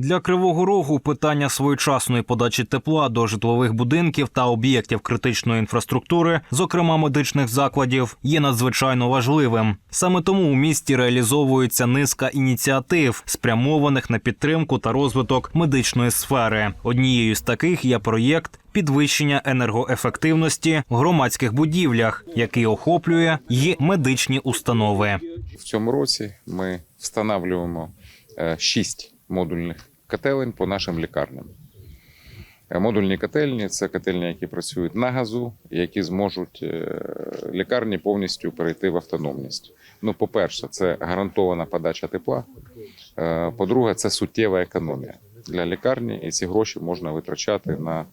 Для Кривого Рогу питання своєчасної подачі тепла до житлових будинків та об'єктів критичної інфраструктури, зокрема медичних закладів, є надзвичайно важливим. Саме тому у місті реалізовується низка ініціатив, спрямованих на підтримку та розвиток медичної сфери. Однією з таких є проєкт підвищення енергоефективності в громадських будівлях, який охоплює й медичні установи. В цьому році ми встановлюємо е, шість модульних котелень по нашим лікарням. Е, Модульні котельні це котельні, які працюють на газу, які зможуть е, лікарні повністю перейти в автономність. Ну, по-перше, це гарантована подача тепла. Е, По-друге, це суттєва економія для лікарні, і ці гроші можна витрачати на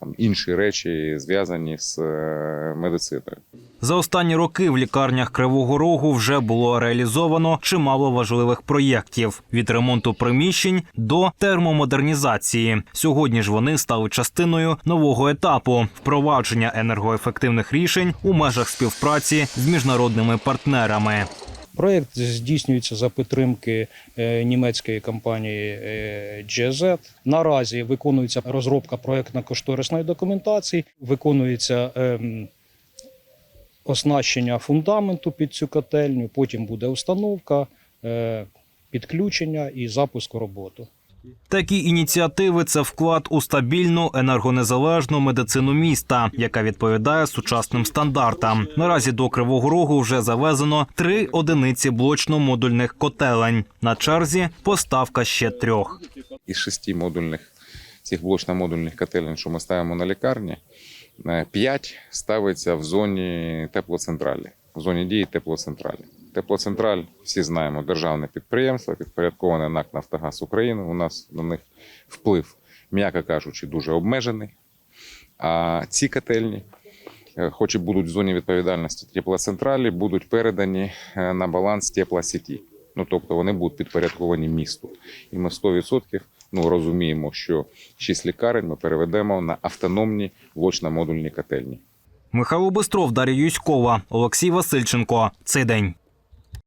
там, інші речі, зв'язані з е, медициною. За останні роки в лікарнях Кривого Рогу вже було реалізовано чимало важливих проєктів від ремонту приміщень до термомодернізації. Сьогодні ж вони стали частиною нового етапу впровадження енергоефективних рішень у межах співпраці з міжнародними партнерами. Проєкт здійснюється за підтримки е, німецької компанії е, GZ. Наразі виконується розробка проєктно-кошторисної документації, виконується ем, оснащення фундаменту під цю котельню, потім буде установка, е, підключення і запуск роботи. Такі ініціативи це вклад у стабільну енергонезалежну медицину міста, яка відповідає сучасним стандартам. Наразі до Кривого Рогу вже завезено три одиниці блочно-модульних котелень. На черзі поставка ще трьох. із шести модульних цих блочно-модульних котелень, що ми ставимо на лікарні, е, п'ять ставиться в зоні теплоцентралі, в зоні дії теплоцентралі. Теплоцентраль, всі знаємо, державне підприємство, підпорядковане НАК Нафтогаз України. У нас на них вплив, м'яко кажучи, дуже обмежений. А ці котельні, е, хоч і будуть в зоні відповідальності теплоцентралі, будуть передані е, на баланс теплосіті. Ну, тобто вони будуть підпорядковані місту. І ми 100% ну, розуміємо, що 6 лікарень ми переведемо на автономні блочно-модульні котельні. Михайло Бистров, Дар'я Юськова, Олексій Васильченко. Цей день.